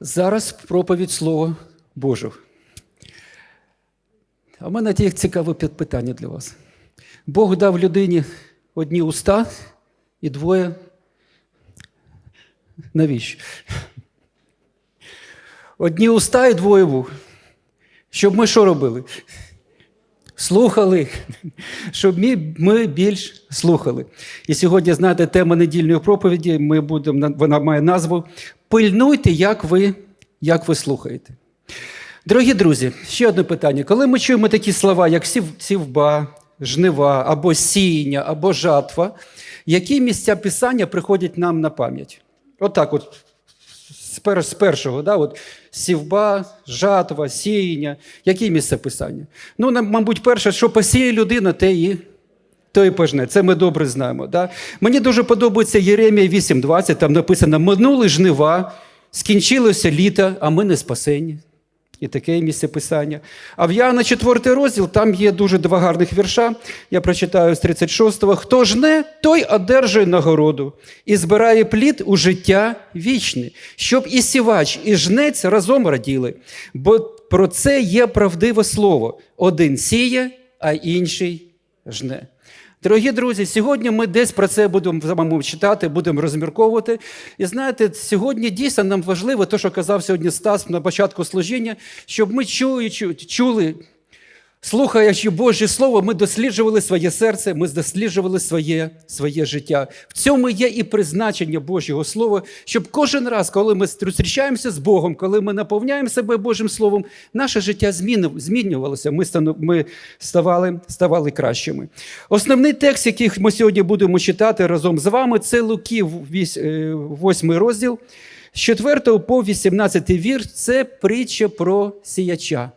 Зараз проповідь Слова Божого. А в мене є цікаве питання для вас. Бог дав людині одні уста і двоє. Навіщо? Одні уста і двоє вух. Щоб ми що робили? Слухали, щоб ми, більш слухали. І сьогодні, знаєте, тема недільної проповіді. Ми будемо, вона має назву Пильнуйте, як ви, як ви слухаєте. Дорогі друзі, ще одне питання. Коли ми чуємо такі слова, як сівба, жнива, або сіяння, або жатва, які місця писання приходять нам на пам'ять? Отак, от, пер, з першого, да, от, сівба, жатва, сіяння. Які місце писання? Ну, мабуть, перше, що посіє людина, те і то і пожне. Це ми добре знаємо. Да? Мені дуже подобається Єремія 8.20, там написано: минули жнива, скінчилося літо, а ми не спасені. І таке місце писання. А в Яна 4 розділ, там є дуже два гарних вірша. Я прочитаю з 36-го. Хто жне, той одержує нагороду і збирає плід у життя вічне, щоб і сівач, і жнець разом раділи. Бо про це є правдиве слово: один сіє, а інший жне. Дорогі друзі, сьогодні ми десь про це будемо вами читати, будемо розмірковувати. І знаєте, сьогодні дійсно нам важливо те, що казав сьогодні Стас на початку служіння, щоб ми чули, чули слухаючи Боже Слово, ми досліджували своє серце, ми досліджували своє, своє життя. В цьому є і призначення Божого Слова, щоб кожен раз, коли ми зустрічаємося з Богом, коли ми наповняємо себе Божим Словом, наше життя змінювалося. Ми, ми ставали, ставали кращими. Основний текст, який ми сьогодні будемо читати разом з вами, це Луків, 8 розділ. З 4 по 18 вірш це притча про сіяча.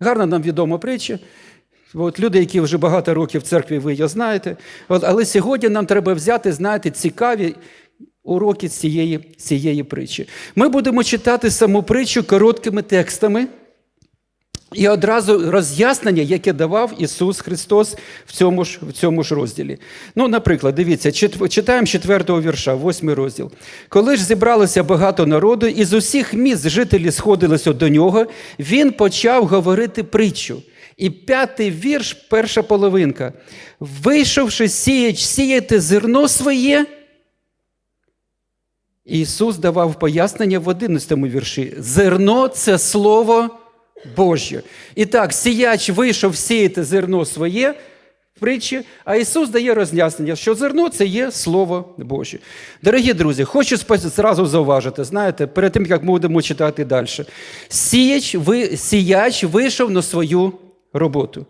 Гарна нам відома притча. От люди, які вже багато років в церкві, ви її знаєте. От, але сьогодні нам треба взяти, знаєте, цікаві уроки цієї, цієї притчі. Ми будемо читати саму притчу короткими текстами. І одразу роз'яснення, яке давав Ісус Христос в цьому ж, в цьому ж розділі. Ну, наприклад, дивіться, чит- читаємо 4 вірша, 8 розділ. Коли ж зібралося багато народу, і з усіх міст жителі сходилися до нього, він почав говорити притчу. І п'ятий вірш, перша половинка. Вийшовши сіяч сіяти зерно своє, Ісус давав пояснення в 11 вірші. Зерно це слово Боже. І так, сіяч вийшов сіяти зерно своє в притчі, а Ісус дає роз'яснення, що зерно це є Слово Боже. Дорогі друзі, хочу зразу зауважити, знаєте, перед тим, як ми будемо читати далі. Сіяч, ви, сіяч вийшов на свою роботу.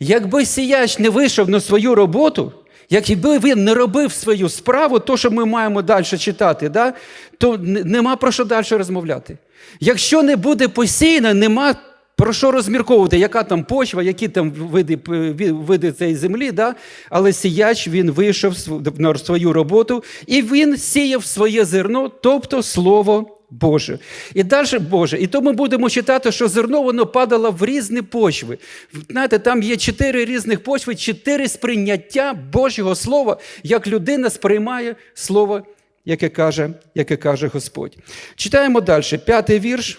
Якби сіяч не вийшов на свою роботу, Якби він не робив свою справу, то, що ми маємо далі читати, да, то нема про що далі розмовляти. Якщо не буде посіяно, нема про що розмірковувати, яка там почва, які там види, види цієї землі, да? але сіяч він вийшов на свою роботу і він сіяв своє зерно, тобто Слово Боже. І далі Боже. І то ми будемо читати, що зерно воно падало в різні почви. Знаєте, там є чотири різних почви, чотири сприйняття Божого Слова, як людина сприймає Слово, яке каже, яке каже Господь. Читаємо далі. П'ятий вірш.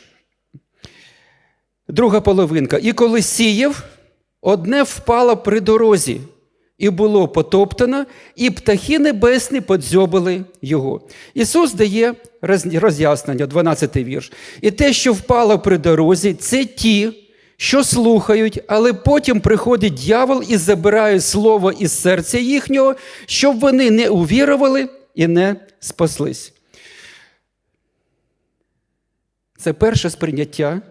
Друга половинка. І коли сіяв, одне впало при дорозі, і було потоптано, і птахи небесні подзьобили його. Ісус дає роз'яснення, 12 вірш. І те, що впало при дорозі, це ті, що слухають, але потім приходить дьявол і забирає слово із серця їхнього, щоб вони не увірували і не спаслись. Це перше сприйняття,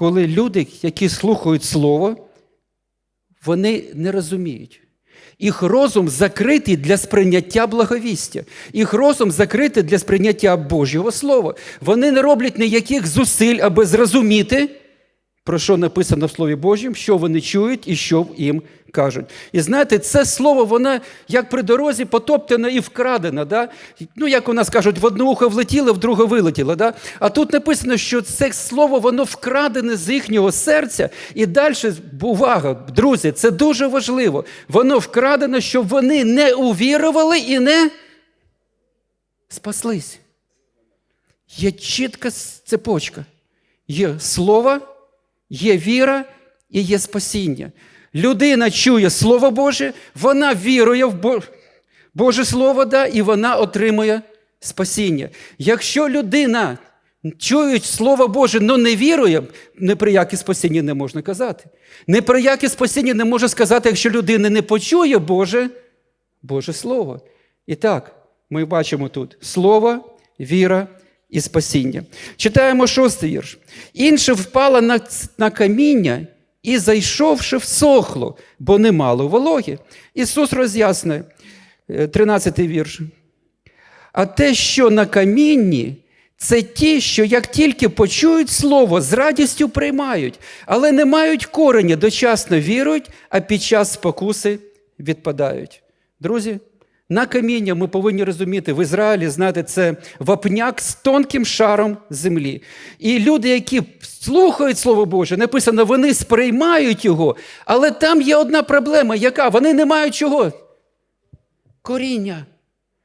коли люди, які слухають Слово, вони не розуміють. Їх розум закритий для сприйняття благовістя. Їх розум закритий для сприйняття Божого Слова. Вони не роблять ніяких зусиль, аби зрозуміти, про що написано в Слові Божому, що вони чують і що їм кажуть. І знаєте, це слово, воно як при дорозі потоптане і вкрадено. Да? Ну, як у нас кажуть, в одне ухо влетіло, в друге вилетіло. Да? А тут написано, що це слово воно вкрадене з їхнього серця. І далі, увага, друзі, це дуже важливо. Воно вкрадено, щоб вони не увірували і не спаслись. Є чітка цепочка. Є слово, є віра і є спасіння. Людина чує Слово Боже, вона вірує в Бо- Боже Слово, да, і вона отримує спасіння. Якщо людина чує Слово Боже, але не вірує, ні про яке спасіння не можна казати. Ні про яке спасіння не може сказати, якщо людина не почує Боже, Боже Слово. І так, ми бачимо тут слово, віра і спасіння. Читаємо шостий вірш. Інше впало на, на каміння і, зайшовши, всохло, бо не мало вологи. Ісус роз'яснює, е, 13 вірш. А те, що на камінні, це ті, що як тільки почують слово, з радістю приймають, але не мають кореня, дочасно вірують, а під час спокуси відпадають. Друзі, на каміння ми повинні розуміти, в Ізраїлі, знаєте, це вапняк з тонким шаром землі. І люди, які слухають Слово Боже, написано, вони сприймають його, але там є одна проблема, яка? Вони не мають чого? Коріння.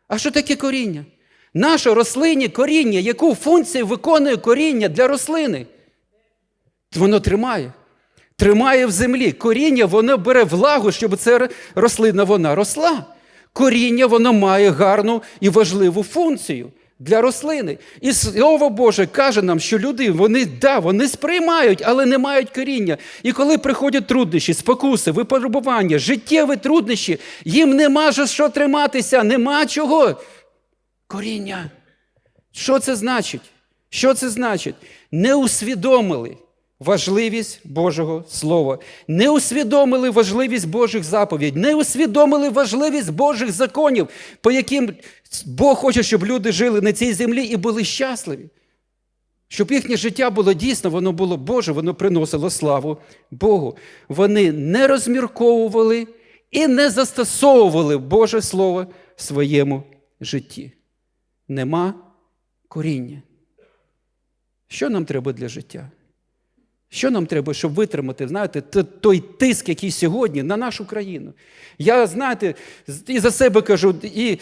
А що таке коріння? Наше рослині коріння, яку функцію виконує коріння для рослини? Воно тримає. Тримає в землі. Коріння воно бере влагу, щоб ця рослина вона росла. Коріння воно має гарну і важливу функцію для рослини. І Слово Боже каже нам, що люди вони, да, вони сприймають, але не мають коріння. І коли приходять труднощі, спокуси, випробування, життєві труднощі, їм нема за що триматися, нема чого. Коріння. Що це значить? Що це значить? Не усвідомили важливість Божого Слова, не усвідомили важливість Божих заповідей, не усвідомили важливість Божих законів, по яким Бог хоче, щоб люди жили на цій землі і були щасливі. Щоб їхнє життя було дійсно, воно було Боже, воно приносило славу Богу. Вони не розмірковували і не застосовували Боже Слово в своєму житті. Нема коріння. Що нам треба для життя? Що нам треба, щоб витримати, знаєте, той тиск, який сьогодні на нашу країну? Я, знаєте, і за себе кажу, і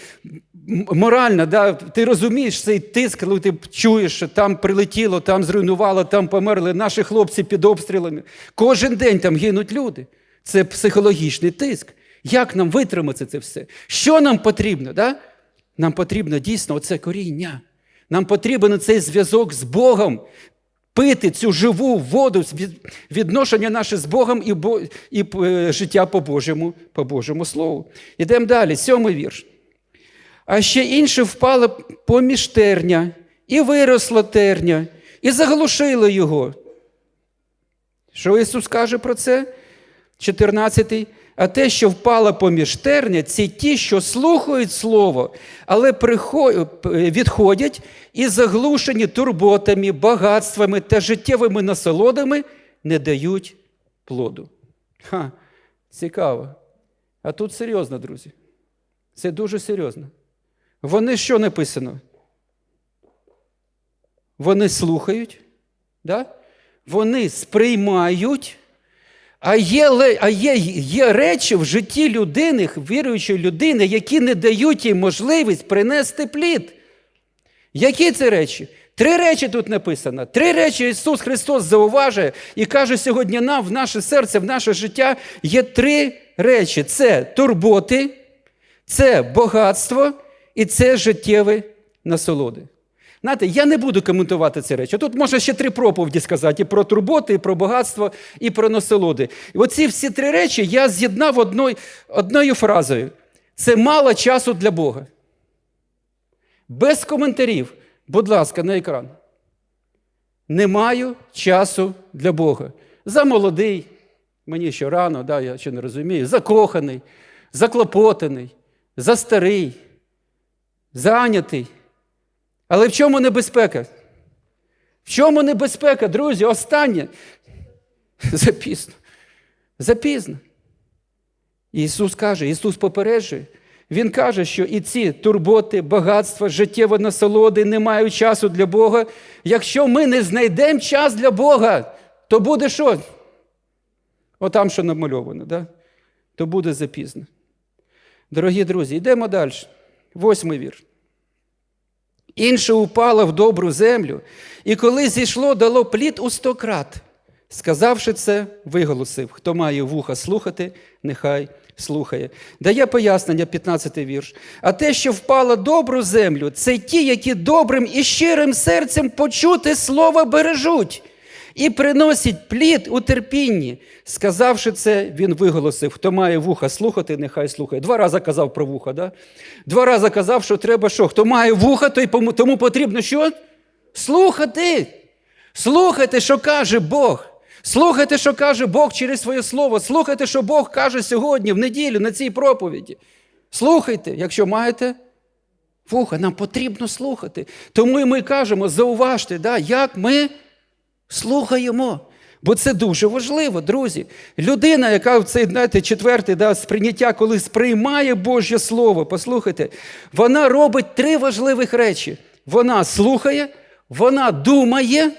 морально, да, ти розумієш цей тиск, коли ти чуєш, що там прилетіло, там зруйнувало, там померли наші хлопці під обстрілами. Кожен день там гинуть люди. Це психологічний тиск. Як нам витримати це все? Що нам потрібно? Да? Нам потрібно дійсно оце коріння. Нам потрібен цей зв'язок з Богом, пити цю живу воду, відношення наше з Богом і, Бо- і е, життя по Божому, по Божому Слову. Ідемо далі, сьомий вірш. А ще інше впало поміж терня, і виросла терня, і заглушило його. Що Ісус каже про це? 14. А те, що впало поміж терня, це ті, що слухають Слово, але відходять і заглушені турботами, багатствами та життєвими насолодами не дають плоду. Ха, цікаво. А тут серйозно, друзі. Це дуже серйозно. Вони що написано? Вони слухають, да? вони сприймають. А є, а є, є речі в житті людини, віруючої людини, які не дають їй можливість принести плід. Які це речі? Три речі тут написано. Три речі Ісус Христос зауважує і каже сьогодні нам, в наше серце, в наше життя є три речі: це турботи, це багатство і це життєві насолоди. Знаєте, я не буду коментувати ці речі. Тут можна ще три проповіді сказати: і про турботи, і про багатство, і про насолоди. І оці всі три речі я з'єднав одною, одною фразою: це мало часу для Бога. Без коментарів, будь ласка, на екран. Не маю часу для Бога. Замолодий, мені ще рано, да, я ще не розумію, закоханий, заклопотаний, застарий, зайнятий. Але в чому небезпека? В чому небезпека, друзі? Останнє. Запізно. Запізно. Ісус каже, Ісус попереджує. Він каже, що і ці турботи, багатства, життєві насолоди не мають часу для Бога. Якщо ми не знайдемо час для Бога, то буде що? Отам, що намальовано, да? то буде запізно. Дорогі друзі, йдемо далі. Восьмий вірш. Інше упало в добру землю, і коли зійшло, дало плід у сто крат. Сказавши це, виголосив: хто має вуха слухати, нехай слухає. Дає пояснення, 15 вірш. А те, що впало добру землю, це ті, які добрим і щирим серцем почути слово бережуть і приносять плід у терпінні. Сказавши це, він виголосив: хто має вуха слухати, нехай слухає. Два рази казав про вуха. Да? Два рази казав, що треба що? Хто має вуха, то й тому потрібно що? Слухати. Слухайте, що каже Бог. Слухайте, що каже Бог через своє слово. Слухайте, що Бог каже сьогодні, в неділю, на цій проповіді. Слухайте, якщо маєте вуха, нам потрібно слухати. Тому і ми кажемо, зауважте, да, як ми слухаємо. Бо це дуже важливо, друзі. Людина, яка в цей знаєте, четвертий да, сприйняття, коли сприймає Божє Слово, послухайте, вона робить три важливих речі. Вона слухає, вона думає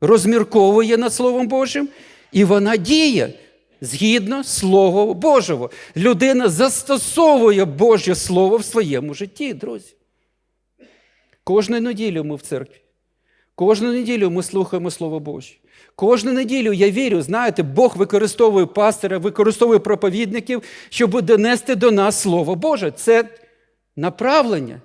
розмірковує над Словом Божим, і вона діє згідно Слова Божого. Людина застосовує Боже Слово в своєму житті, друзі. Кожну неділю ми в церкві. Кожну неділю ми слухаємо Слово Боже. Кожну неділю я вірю, знаєте, Бог використовує пастора, використовує проповідників, щоб донести до нас Слово Боже. Це направлення,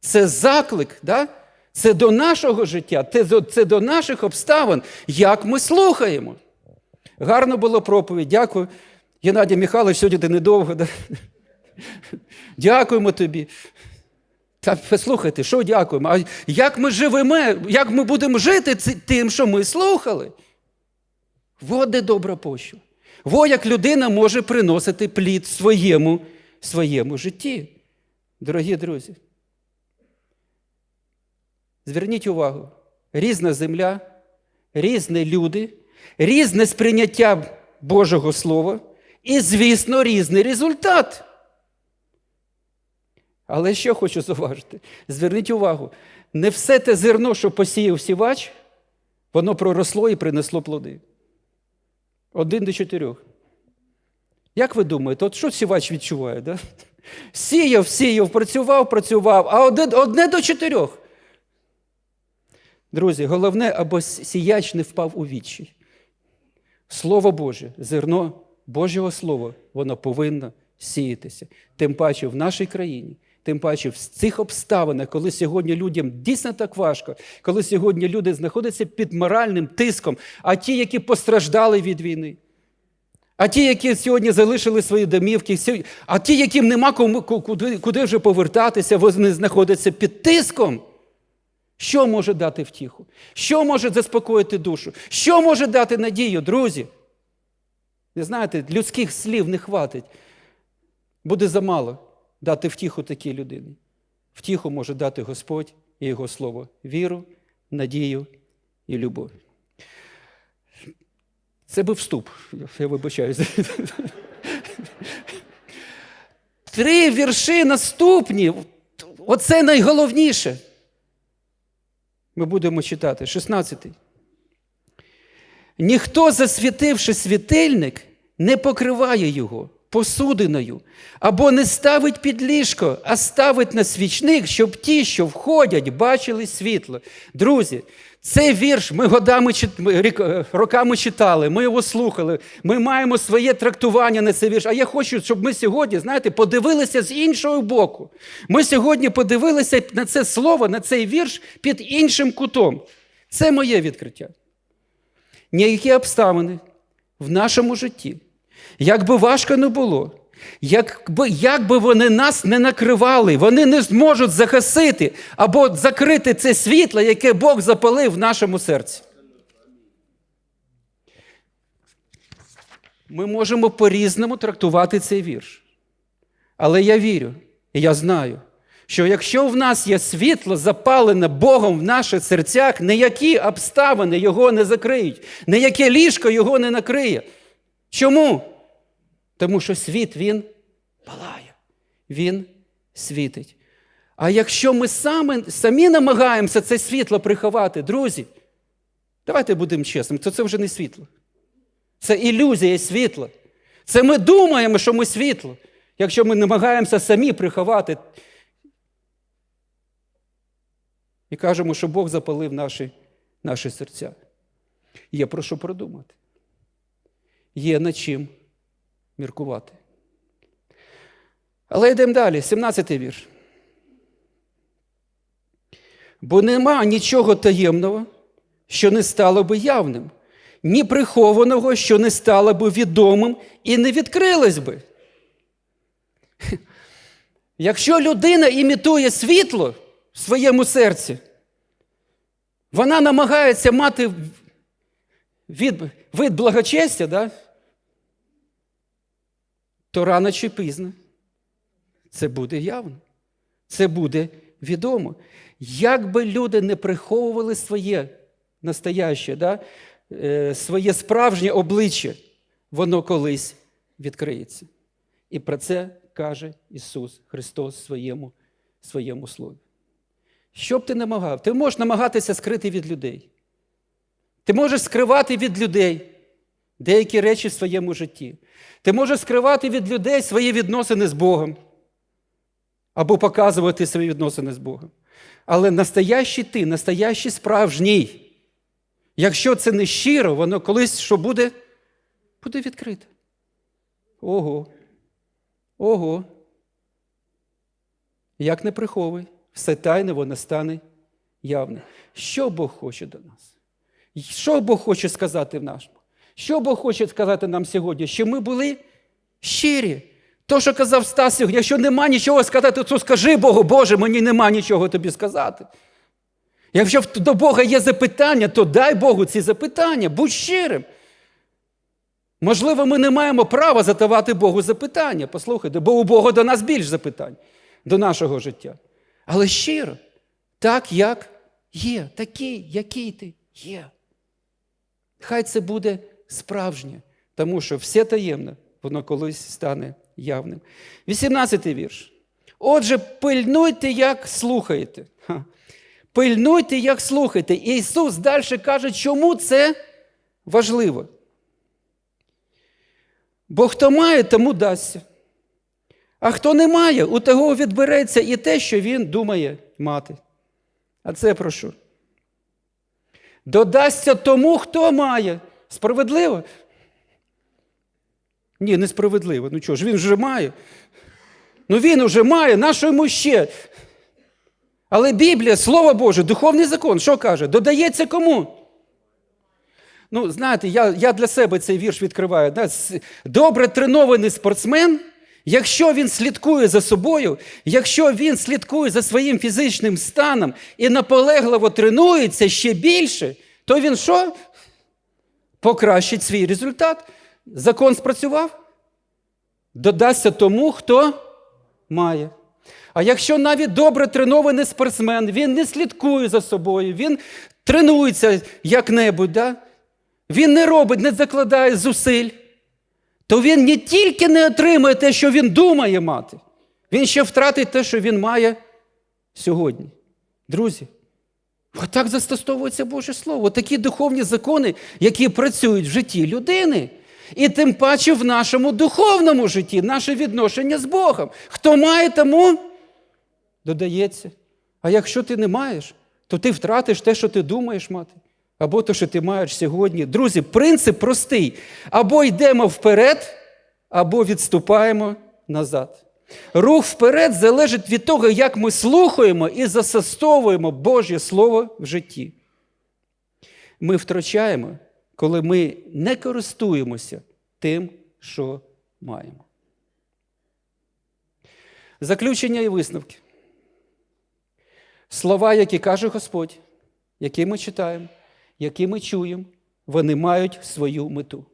це заклик. Да? Це до нашого життя, це до наших обставин, як ми слухаємо. Гарно було проповідь. Дякую. Геннадій Михайлович, сьогодні ти недовго. Да? Дякуємо тобі. Та послухайте, що дякуємо? А як ми живемо, як ми будемо жити тим, що ми слухали? Во де добра пощу. Во як людина може приносити плід своєму, своєму житті. Дорогі друзі. Зверніть увагу, різна земля, різні люди, різне сприйняття Божого Слова і, звісно, різний результат. Але що хочу зауважити? Зверніть увагу, не все те зерно, що посіяв сівач, воно проросло і принесло плоди. Один до чотирьох. Як ви думаєте, от що сівач відчуває? Да? Сіяв, сіяв, працював, працював, а одне, одне до чотирьох. Друзі, головне, або сіяч не впав у вічі. Слово Боже, зерно Божого Слова, воно повинно сіятися. Тим паче в нашій країні, тим паче в цих обставинах, коли сьогодні людям дійсно так важко, коли сьогодні люди знаходяться під моральним тиском, а ті, які постраждали від війни, а ті, які сьогодні залишили свої домівки, а ті, яким нема куди, куди вже повертатися, вони знаходяться під тиском. Що може дати втіху? Що може заспокоїти душу? Що може дати надію, друзі? Ви знаєте, людських слів не хватить. Буде замало дати втіху такій людині. Втіху може дати Господь і Його Слово віру, надію і любов. Це був вступ, я вибачаюся. Три вірші наступні. Оце найголовніше. Ми будемо читати 16. Ніхто, засвітивши світильник, не покриває його посудиною, або не ставить під ліжко, а ставить на свічник, щоб ті, що входять, бачили світло. Друзі, цей вірш ми годами роками читали, ми його слухали, ми маємо своє трактування на цей вірш. А я хочу, щоб ми сьогодні, знаєте, подивилися з іншого боку. Ми сьогодні подивилися на це слово, на цей вірш під іншим кутом. Це моє відкриття. Ніякі обставини в нашому житті, як би важко не було, Якби як би вони нас не накривали, вони не зможуть загасити або закрити це світло, яке Бог запалив в нашому серці. Ми можемо по-різному трактувати цей вірш. Але я вірю, і я знаю, що якщо в нас є світло, запалене Богом в наших серцях, ніякі обставини його не закриють, ніяке ліжко його не накриє. Чому? Тому що світ він палає, він світить. А якщо ми самі, самі намагаємося це світло приховати, друзі, давайте будемо чесними, то це вже не світло. Це ілюзія світла. Це ми думаємо, що ми світло. Якщо ми намагаємося самі приховати. і кажемо, що Бог запалив наші, наші серця. Є про що продумати. Є над чим міркувати. Але йдемо далі, 17-й вірш. Бо нема нічого таємного, що не стало би явним, ні прихованого, що не стало би відомим і не відкрилось би. Якщо людина імітує світло в своєму серці, вона намагається мати від, вид благочестя, да? То рано чи пізно це буде явно, це буде відомо. Як би люди не приховували своє настояще, да? е, своє справжнє обличчя, воно колись відкриється. І про це каже Ісус Христос своєму, своєму слові. Що б ти намагав? Ти можеш намагатися скрити від людей. Ти можеш скривати від людей деякі речі в своєму житті. Ти можеш скривати від людей свої відносини з Богом або показувати свої відносини з Богом. Але настоящий ти, настоящий справжній. Якщо це не щиро, воно колись що буде? Буде відкрите. Ого. Ого. Як не приховуй, все тайне воно стане явне. Що Бог хоче до нас? Що Бог хоче сказати в нашому? Що Бог хоче сказати нам сьогодні? Що ми були щирі. То, що казав Стас сьогодні, якщо нема нічого сказати, то скажи Богу, Боже, мені нема нічого тобі сказати. Якщо до Бога є запитання, то дай Богу ці запитання, будь щирим. Можливо, ми не маємо права задавати Богу запитання. Послухайте, бо у Бога до нас більш запитань, до нашого життя. Але щиро, так, як є, такий, який ти є. Хай це буде справжнє, тому що все таємне, воно колись стане явним. 18-й вірш. Отже, пильнуйте, як слухаєте. Ха. Пильнуйте, як слухаєте. І Ісус далі каже, чому це важливо. Бо хто має, тому дасться. А хто не має, у того відбереться і те, що він думає мати. А це про що? Додасться тому, хто має. Справедливо? Ні, несправедливо. Ну чого ж, він вже має. Ну він вже має, на йому ще? Але Біблія, Слово Боже, духовний закон, що каже? Додається кому? Ну, знаєте, я я для себе цей вірш відкриваю. Да? Добре тренований спортсмен, якщо він слідкує за собою, якщо він слідкує за своїм фізичним станом і наполегливо тренується ще більше, то він що? Покращить свій результат. Закон спрацював? Додасться тому, хто має. А якщо навіть добре тренований спортсмен, він не слідкує за собою, він тренується як-небудь, да? він не робить, не закладає зусиль, то він не тільки не отримає те, що він думає мати, він ще втратить те, що він має сьогодні. Друзі, отак застосовується Боже Слово. Такі духовні закони, які працюють в житті людини. І тим паче в нашому духовному житті, наше відношення з Богом. Хто має, тому додається. А якщо ти не маєш, то ти втратиш те, що ти думаєш мати, або те, що ти маєш сьогодні. Друзі, принцип простий: або йдемо вперед, або відступаємо назад. Рух вперед залежить від того, як ми слухаємо і засостовуємо Божє Слово в житті. Ми втрачаємо, коли ми не користуємося тим, що маємо. Заключення і висновки. Слова, які каже Господь, які ми читаємо, які ми чуємо, вони мають свою мету.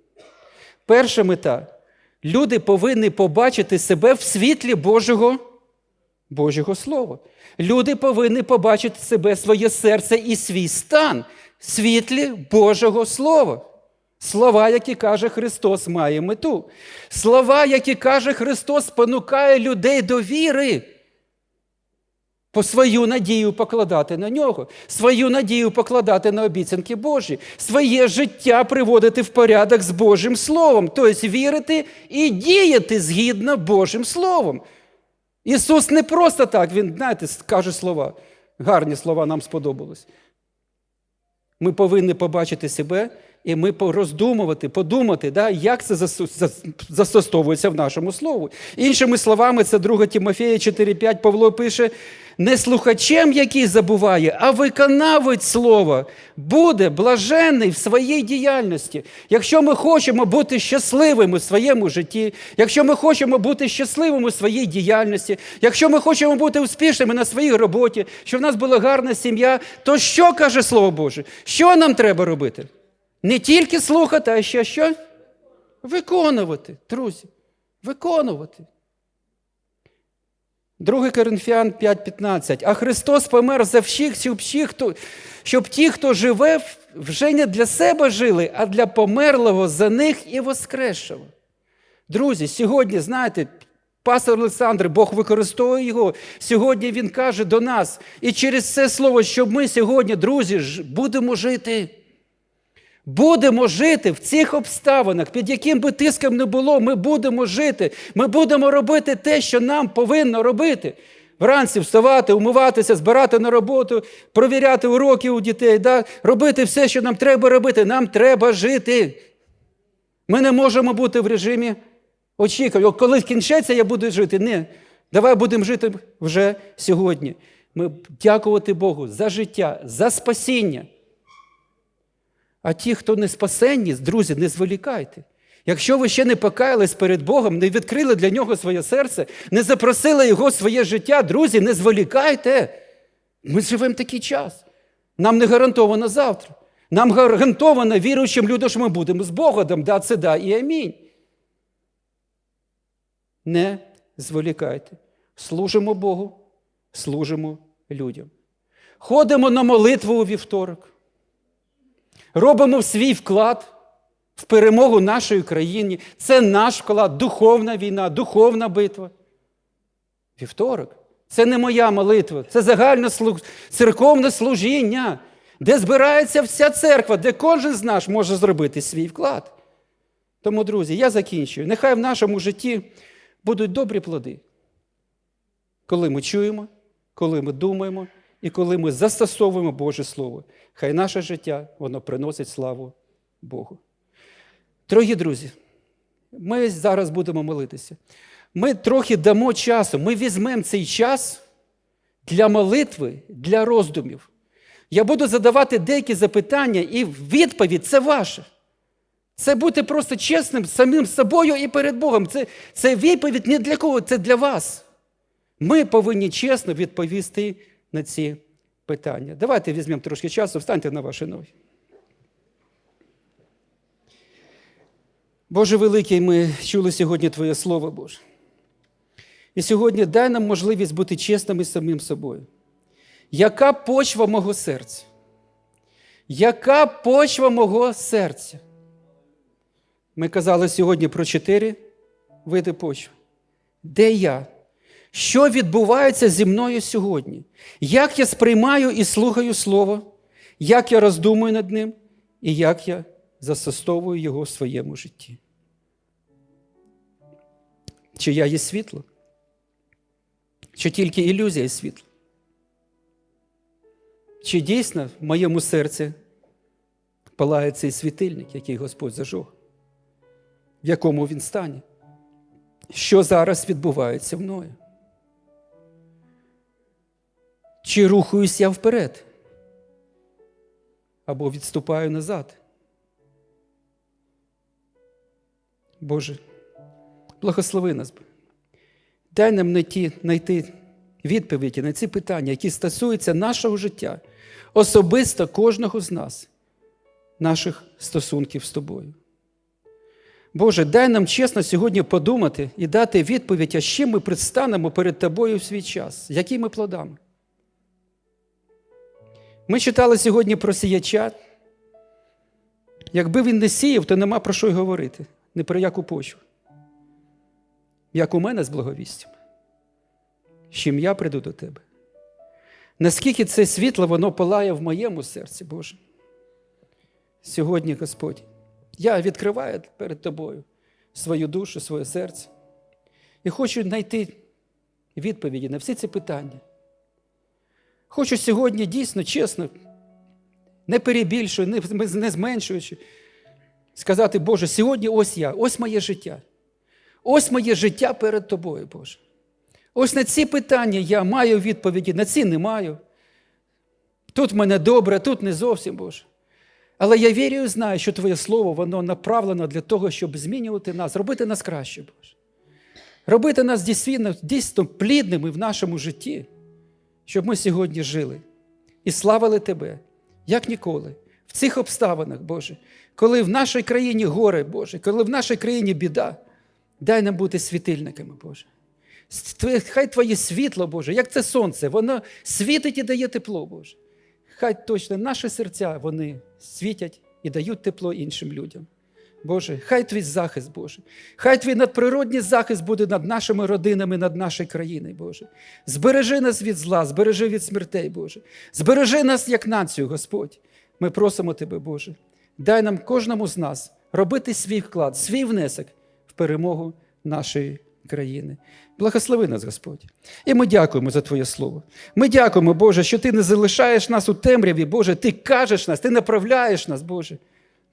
Перша мета люди повинні побачити себе в світлі Божого, Божого Слова. Люди повинні побачити себе, своє серце і свій стан в світлі Божого Слова. Слова, які каже Христос, має мету. Слова, які каже Христос, спонукає людей до віри. По свою надію покладати на нього, свою надію покладати на обіцянки Божі, своє життя приводити в порядок з Божим Словом, тобто вірити і діяти згідно Божим Словом. Ісус не просто так, Він, знаєте, каже слова. гарні слова нам сподобались. Ми повинні побачити себе і ми роздумувати, подумати, да, як це застосовується в нашому слову. Іншими словами, це 2 Тимофея 4,5 Павло пише: не слухачем, який забуває, а виконавець слова буде блаженний в своїй діяльності. Якщо ми хочемо бути щасливими в своєму житті, якщо ми хочемо бути щасливими в своїй діяльності, якщо ми хочемо бути успішними на своїй роботі, щоб в нас була гарна сім'я, то що каже Слово Боже? Що нам треба робити? Не тільки слухати, а ще що? Виконувати, друзі. Виконувати. 2 Коринфян 5,15. А Христос помер за всіх, щоб, ті, хто живе, вже не для себе жили, а для померлого за них і воскресшого. Друзі, сьогодні, знаєте, пастор Олександр, Бог використовує його. Сьогодні він каже до нас, і через це слово, щоб ми сьогодні, друзі, будемо жити. Будемо жити в цих обставинах, під яким би тиском не було, ми будемо жити. Ми будемо робити те, що нам повинно робити. Вранці вставати, умиватися, збирати на роботу, провіряти уроки у дітей, да? робити все, що нам треба робити. Нам треба жити. Ми не можемо бути в режимі очікування. Коли кінчаться, я буду жити. Ні. Давай будемо жити вже сьогодні. Ми дякувати Богу за життя, за спасіння. А ті, хто не спасенні, друзі, не зволікайте. Якщо ви ще не покаялись перед Богом, не відкрили для нього своє серце, не запросили його в своє життя, друзі, не зволікайте. Ми живемо такий час. Нам не гарантовано завтра. Нам гарантовано віруючим людям, що ми будемо з Богом, да, це да і амінь. Не зволікайте. Служимо Богу, служимо людям. Ходимо на молитву у вівторок. Робимо свій вклад в перемогу нашої країни. Це наш вклад, духовна війна, духовна битва. Вівторок. Це не моя молитва, це загальне церковне служіння, де збирається вся церква, де кожен з нас може зробити свій вклад. Тому, друзі, я закінчую. Нехай в нашому житті будуть добрі плоди, коли ми чуємо, коли ми думаємо і коли ми застосовуємо Боже Слово. Хай наше життя воно приносить славу Богу. Дорогі друзі, ми зараз будемо молитися. Ми трохи дамо часу, ми візьмемо цей час для молитви, для роздумів. Я буду задавати деякі запитання, і відповідь це ваша. Це бути просто чесним самим собою і перед Богом. Це, це відповідь не для кого, це для вас. Ми повинні чесно відповісти на ці питання. Давайте візьмемо трошки часу, встаньте на ваші ноги. Боже великий, ми чули сьогодні Твоє Слово Боже. І сьогодні дай нам можливість бути чесними самим собою. Яка почва мого серця? Яка почва мого серця? Ми казали сьогодні про чотири види почви. Де я? Що відбувається зі мною сьогодні? Як я сприймаю і слухаю Слово, як я роздумую над ним, і як я застосовую його в своєму житті? Чи я є світло? Чи тільки ілюзія світла? Чи дійсно в моєму серці палає цей світильник, який Господь зажог? В якому він стані? Що зараз відбувається мною? Чи рухаюсь я вперед? Або відступаю назад? Боже, благослови нас. Дай нам знайти, відповіді на ці питання, які стосуються нашого життя, особисто кожного з нас, наших стосунків з тобою. Боже, дай нам чесно сьогодні подумати і дати відповідь, а з чим ми предстанемо перед тобою в свій час, якими плодами. Ми читали сьогодні про сіяча. Якби він не сіяв, то нема про що й говорити, не про яку почву. Як у мене з благовістям, з чим я прийду до тебе. Наскільки це світло, воно палає в моєму серці, Боже. Сьогодні, Господь, я відкриваю перед Тобою свою душу, своє серце і хочу знайти відповіді на всі ці питання. Хочу сьогодні дійсно, чесно, не перебільшую, не, зменшуючи, сказати, Боже, сьогодні ось я, ось моє життя. Ось моє життя перед тобою, Боже. Ось на ці питання я маю відповіді, на ці не маю. Тут в мене добре, тут не зовсім Боже. Але я вірю і знаю, що Твоє Слово воно направлено для того, щоб змінювати нас, робити нас краще, Боже. Робити нас дійсно плідними в нашому житті, щоб ми сьогодні жили і славили Тебе, як ніколи, в цих обставинах, Боже, коли в нашій країні горе, Боже, коли в нашій країні біда, дай нам бути світильниками, Боже. Хай Твоє світло, Боже, як це сонце, воно світить і дає тепло, Боже. Хай точно наші серця вони світять і дають тепло іншим людям. Боже, хай твій захист, Боже. Хай твій надприродній захист буде над нашими родинами, над нашою країною, Боже. Збережи нас від зла, збережи від смертей, Боже. Збережи нас як націю, Господь. Ми просимо Тебе, Боже. Дай нам кожному з нас робити свій вклад, свій внесок в перемогу нашої країни. Благослови нас, Господь. І ми дякуємо за Твоє Слово. Ми дякуємо, Боже, що Ти не залишаєш нас у темряві, Боже, Ти кажеш нас, Ти направляєш нас, Боже.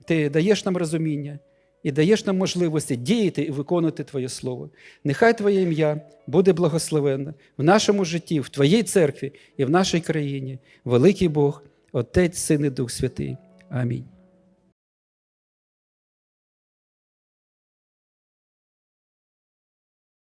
Ти даєш нам розуміння і даєш нам можливості діяти і виконувати Твоє Слово. Нехай Твоє ім'я буде благословенне в нашому житті, в Твоїй церкві і в нашій країні. Великий Бог, Отець, Син і Дух Святий. Амінь.